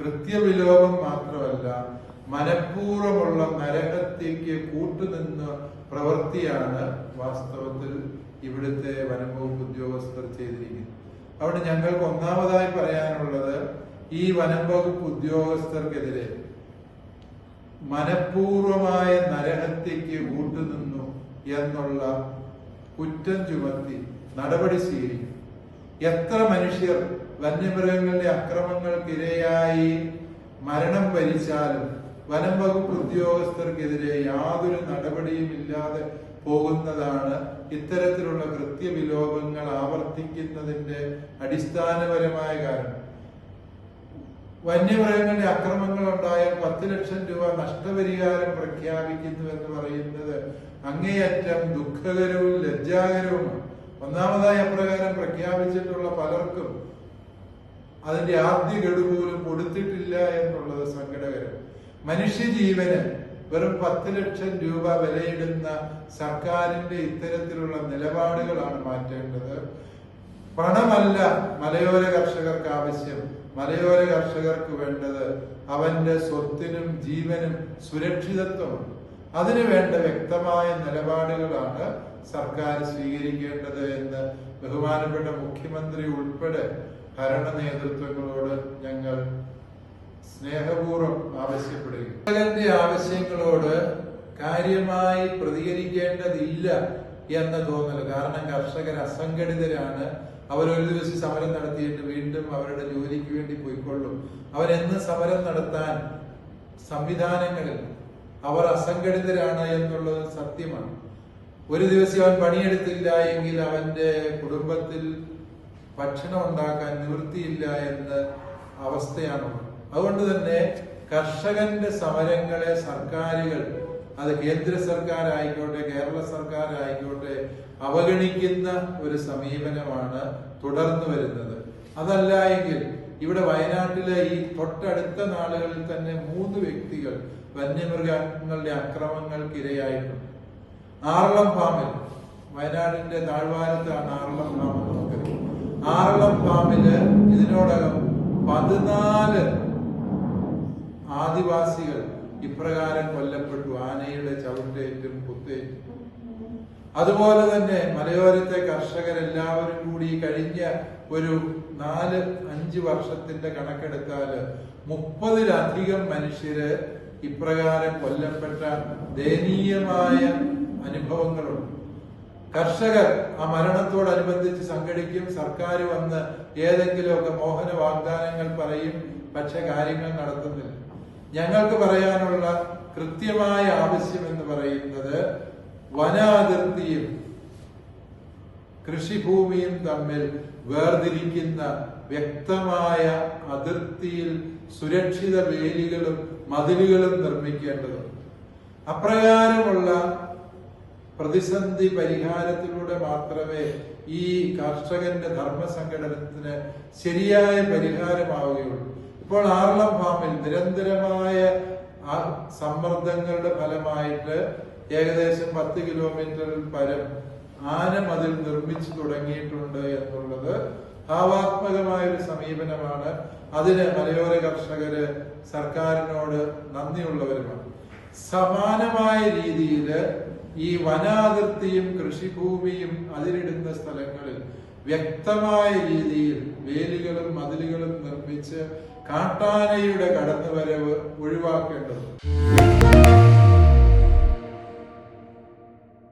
കൃത്യവിലോപം മാത്രമല്ല മനഃപൂർവമുള്ള നരകത്തേക്ക് കൂട്ടുനിന്ന് പ്രവൃത്തിയാണ് വാസ്തവത്തിൽ ഇവിടുത്തെ വനംവകുപ്പ് ഉദ്യോഗസ്ഥർ ചെയ്തിരിക്കുന്നത്. അവിടെ ഞങ്ങൾക്ക് ഒന്നാമതായി പറയാനുള്ളത് ഈ വനംവകുപ്പ് ഉദ്യോഗസ്ഥർക്കെതിരെ മനഃപൂർവമായ നരഹത്യക്ക് കൂട്ടുനിന്നു എന്നുള്ള കുറ്റം ചുമത്തി നടപടി സ്വീകരിക്കും. എത്ര മനുഷ്യർ വന്യമൃഗങ്ങളുടെ അക്രമങ്ങൾക്കിരയായി മരണം ഭരിച്ചാലും വനം വകുപ്പ് ഉദ്യോഗസ്ഥർക്കെതിരെ യാതൊരു നടപടിയും ഇല്ലാതെ പോകുന്നതാണ് ഇത്തരത്തിലുള്ള കൃത്യവിലോപങ്ങൾ ആവർത്തിക്കുന്നതിന്റെ അടിസ്ഥാനപരമായ കാരണം. വന്യമൃഗങ്ങളുടെ അക്രമങ്ങൾ ഉണ്ടായാൽ പത്ത് ലക്ഷം രൂപ നഷ്ടപരിഹാരം പ്രഖ്യാപിക്കുന്നു എന്ന് പറയുന്നത് അങ്ങേയറ്റം ദുഃഖകരവും ലജ്ജാകരവുമാണ്. ഒന്നാമതായി അപ്രകാരം പ്രഖ്യാപിച്ചിട്ടുള്ള പലർക്കും അതിന്റെ ആദ്യ ഗഡു പോലും കൊടുത്തിട്ടില്ല എന്നുള്ളത് സങ്കടകരം. മനുഷ്യജീവന് വെറും പത്ത് ലക്ഷം രൂപ വിലയിടുന്ന സർക്കാരിന്റെ ഇത്തരത്തിലുള്ള നിലപാടുകളാണ് മാറ്റേണ്ടത്. പണമല്ല മലയോര കർഷകർക്ക് ആവശ്യം. മലയോര കർഷകർക്ക് വേണ്ടത് അവന്റെ സ്വത്തിനും ജീവനും സുരക്ഷിതത്വമാണ്. അതിനു വേണ്ട വ്യക്തമായ നിലപാടുകളാണ് സർക്കാർ സ്വീകരിക്കേണ്ടത് എന്ന് ബഹുമാനപ്പെട്ട മുഖ്യമന്ത്രി ഉൾപ്പെടെ ഭരണ നേതൃത്വങ്ങളോട് ഞങ്ങൾ സ്നേഹപൂർവം ആവശ്യപ്പെടുകയും ആവശ്യങ്ങളോട് കാര്യമായി പ്രതികരിക്കേണ്ടതില്ല എന്ന തോന്നൽ കാരണം കർഷകർ അസംഘടിതരാണ്. അവരൊരു ദിവസം സമരം നടത്തിയിട്ട് വീണ്ടും അവരുടെ ജോലിക്ക് വേണ്ടി പോയിക്കൊള്ളും. അവരെന്ന് സമരം നടത്താൻ സംവിധാനങ്ങളിൽ അവർ അസംഘടിതരാണ് എന്നുള്ളത് സത്യമാണ്. ഒരു ദിവസം അവൻ പണിയെടുത്തില്ല എങ്കിൽ അവന്റെ കുടുംബത്തിൽ ഭക്ഷണം ഉണ്ടാക്കാൻ നിവൃത്തിയില്ല എന്ന അവസ്ഥയാണുള്ളത്. അതുകൊണ്ട് തന്നെ കർഷകന്റെ സമരങ്ങളെ സർക്കാരുകൾ അത് കേന്ദ്ര സർക്കാർ ആയിക്കോട്ടെ കേരള സർക്കാർ ആയിക്കോട്ടെ അവഗണിക്കുന്ന ഒരു സമീപനമാണ് തുടർന്നു വരുന്നത്. അതല്ല എങ്കിൽ ഇവിടെ വയനാട്ടിലെ ഈ തൊട്ടടുത്ത നാളുകളിൽ തന്നെ മൂന്ന് വ്യക്തികൾ വന്യമൃഗങ്ങളുടെ അക്രമങ്ങൾക്ക് ഇരയായിട്ടുണ്ട് ആറളം ഫാമിൽ. വയനാടിന്റെ താഴ്വാരത്താണ് ആറളം ഫാമെന്ന് ആറളം ഫാമിൽ ഇതിനോടകം പതിനാല് ആദിവാസികൾ ഇപ്രകാരം കൊല്ലപ്പെട്ടു. ആനയുടെ ചവിട്ടേറ്റും കുത്തേറ്റും. അതുപോലെ തന്നെ മലയോരത്തെ കർഷകരെല്ലാവരും കൂടി കഴിഞ്ഞ ഒരു നാല് അഞ്ച് വർഷത്തിന്റെ കണക്കെടുത്താൽ മുപ്പതിലധികം മനുഷ്യര് ഇപ്രകാരം കൊല്ലപ്പെട്ട ദയനീയമായ അനുഭവങ്ങളുണ്ട്. കർഷകർ ആ മരണത്തോടനുബന്ധിച്ച് സംഘടിക്കും. സർക്കാർ വന്ന് ഏതെങ്കിലുമൊക്കെ മോഹന വാഗ്ദാനങ്ങൾ പറയും പക്ഷെ കാര്യങ്ങൾ നടത്തുന്നില്ല. ഞങ്ങൾക്ക് പറയാനുള്ള കൃത്യമായ ആവശ്യം എന്ന് പറയുന്നത് വനാതിർത്തിയും കൃഷിഭൂമിയും തമ്മിൽ വേർതിരിക്കുന്ന വ്യക്തമായ അതിർത്തിയിൽ സുരക്ഷിത വേലികളും മതിലുകളും നിർമ്മിക്കേണ്ടതുണ്ട്. അപ്രകാരമുള്ള പ്രതിസന്ധി പരിഹാരത്തിലൂടെ മാത്രമേ ഈ കർഷകന്റെ ധർമ്മസങ്കടനത്തിന് ശരിയായ പരിഹാരമാവുകയുള്ളൂ. ഇപ്പോൾ ആർളം ഫാമിൽ നിരന്തരമായ സമ്മർദ്ദങ്ങളുടെ ഫലമായിട്ട് ഏകദേശം പത്ത് കിലോമീറ്ററിൽ പരം ആന മതിൽ നിർമ്മിച്ചു തുടങ്ങിയിട്ടുണ്ട് എന്നുള്ളത് ഭാവാത്മകമായ ഒരു സമീപനമാണ്. അതിന് മലയോര കർഷകര് സർക്കാരിനോട് നന്ദിയുള്ളവരുമാണ്. സമാനമായ രീതിയിൽ ഈ വനാതിർത്തിയും കൃഷിഭൂമിയും അതിരിടുന്ന സ്ഥലങ്ങളിൽ വ്യക്തമായ രീതിയിൽ വേലികളും മതിലുകളും നിർമ്മിച്ച് കാട്ടാനയുടെ കടന്നുവരവ് ഒഴിവാക്കേണ്ടതുണ്ട്.